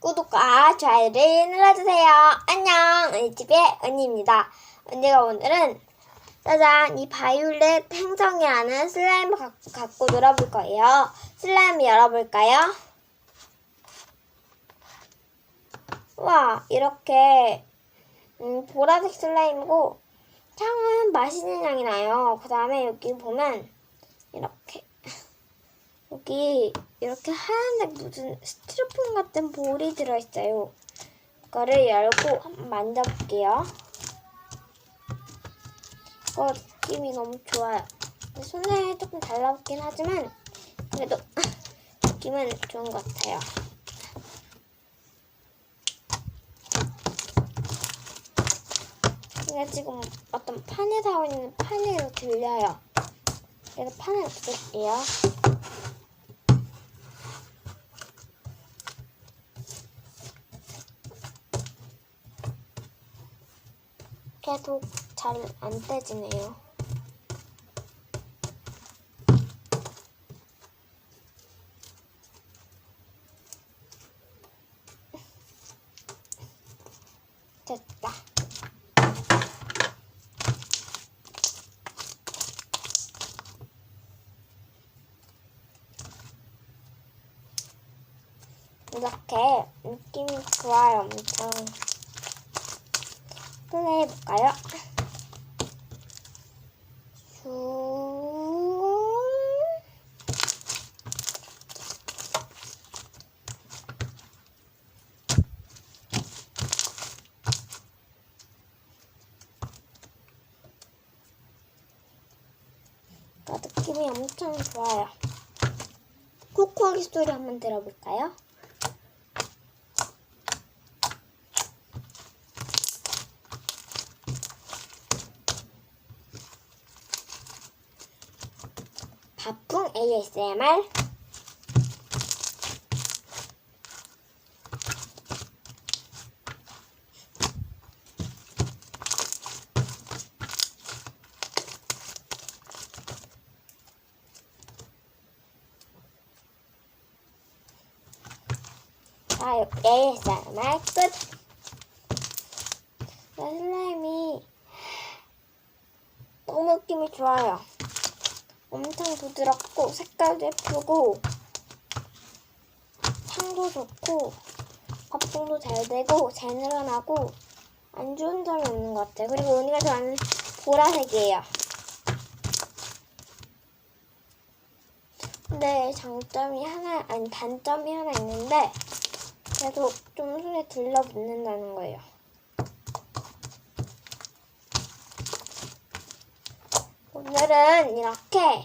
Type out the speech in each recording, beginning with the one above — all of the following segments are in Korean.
구독과 좋아요를 눌러주세요. 안녕, 언니집의 언니입니다. 언니가 오늘은 짜잔, 이 바이올렛 행성이 하는 슬라임을 가- 갖고 놀아볼 거예요. 슬라임 열어볼까요? 와, 이렇게 음, 보라색 슬라임이고 향은 맛있는 향이 나요. 그 다음에 여기 보면 이렇게 여기 이렇게 하얀색 무슨 스티로폼 같은 볼이 들어있어요. 이거를 열고 만져볼게요. 이거 느낌이 너무 좋아요. 손에 조금 달라붙긴 하지만 그래도 느낌은 좋은 것 같아요. 제가 지금 어떤 판에서 하고 있는 판에서 들려요. 그래서 판을 없앨게요. 계속 잘 안 떼지네요. 됐다. 이렇게 느낌이 좋아요, 엄청. 슈. 그 느낌이 엄청 좋아요. 코코기 소리 한번 들어볼까요? 바풍 ASMR 자, 이렇게 ASMR 끝. 나 슬라임이 너무 느낌이 좋아요. 엄청 부드럽고 색깔도 예쁘고 향도 좋고 밥통도 잘 되고 잘 늘어나고 안 좋은 점이 없는 것 같아요. 그리고 언니가 좋아하는 보라색이에요. 근데 장점이 하나 아니 단점이 하나 있는데 계속 좀 손에 들러붙는다는 거예요. 오늘은 이렇게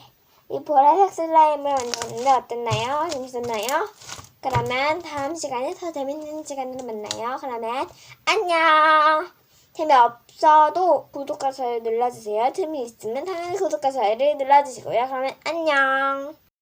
이 보라색 슬라임을 만들었는데 어땠나요? 재밌었나요? 그러면 다음 시간에 더 재밌는 시간으로 만나요. 그러면 안녕! 재미없어도 구독과 좋아요 눌러주세요. 재미있으면 당연히 구독과 좋아요를 눌러주시고요. 그러면 안녕!